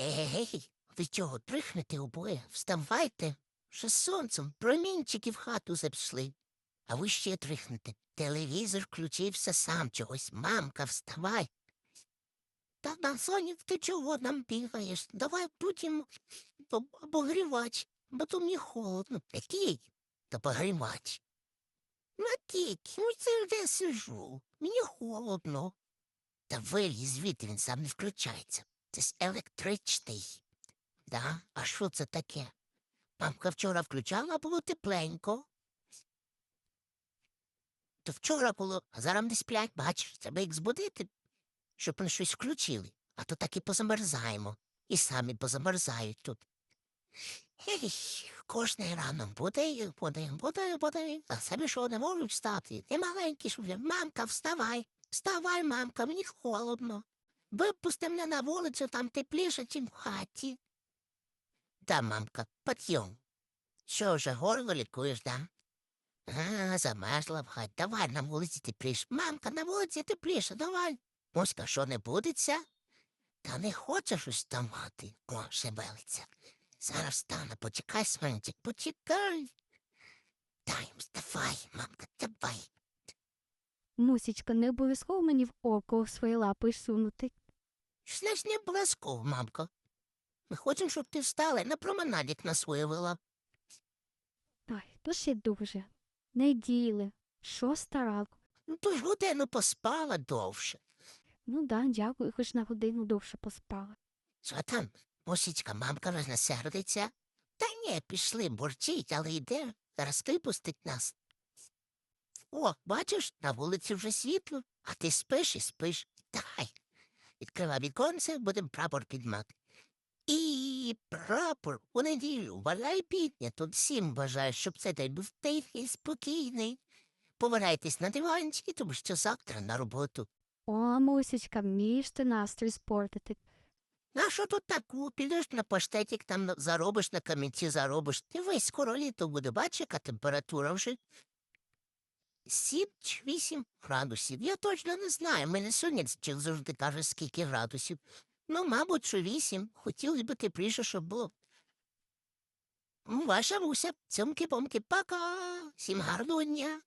Ей, ви чого, трихнете обоє? Вставайте. Ще сонцем промінчики в хату зайшли. А ви ще трихнете. Телевізор включився сам чогось. Мамка, вставай. Та на соні ти чого нам бігаєш? Давай будемо обогрівач, бо то мені холодно. Який? Та погрівач. Ну, тільки, ну це вже сижу. Мені холодно. Та виліз звідти він сам не включається. Це електричний. Да? А що це таке? Мамка вчора включала, було тепленько. То вчора було, а зараз не сплять, бачиш, треба їх збудити, щоб вони щось включили, а то так і позамерзаємо. І самі позамерзають тут. Кожний ранок буде, буде, буде, буде, а самі що не можуть встати. І маленькі, що мамка, вставай, вставай, мамка, мені холодно. Випусти мене на вулицю, там тепліше, чим в хаті. Да, мамка, підйом. Що вже горло лікуєш, да? А, замерзла в хаті. Давай на вулиці тепліше. Мамка, на вулиці тепліше, давай. Моська, що не будеться? Та не хоче щось там. О, шебелиться. Зараз стане, почекай, Свинчик, почекай. Дай, вставай, мамка, давай. Мусічка, не обов'язково мені в око свої лапи сунути. Знаєш, не мамко. Ми хочемо, щоб ти встала і на променадик нас вивела. Ай, то ще дуже. Неділи. Шоста ранку. Ну, то ж годину поспала довше. Ну да, дякую, хоч на годину довше поспала. Що там, мусічка, мамка вже? Та ні, пішли, борчить, але йде, зараз випустить нас. О, бачиш, на вулиці вже світло, а ти спиш і спиш. Давай. Відкривай віконце, будемо прапор підмати. І прапор у неділю, валяй пітня, тут всім бажаю, щоб цей день був тихий, спокійний. Повертайтесь на диванчики, тому що завтра на роботу. О, мусічка, вмієш ти настрій спортити. А що тут таку? Підеш на паштетик, там заробиш на камінці, заробиш. Дивись, скоро літо буде, бачиш, яка температура вже. Сім чи вісім градусів. Я точно не знаю. Мене сонячник завжди каже, скільки градусів. Ну, мабуть, що вісім. Хотілося б тепліше, щоб було. Ваша Муся, цьомки-помки, пока. Всім гарного дня.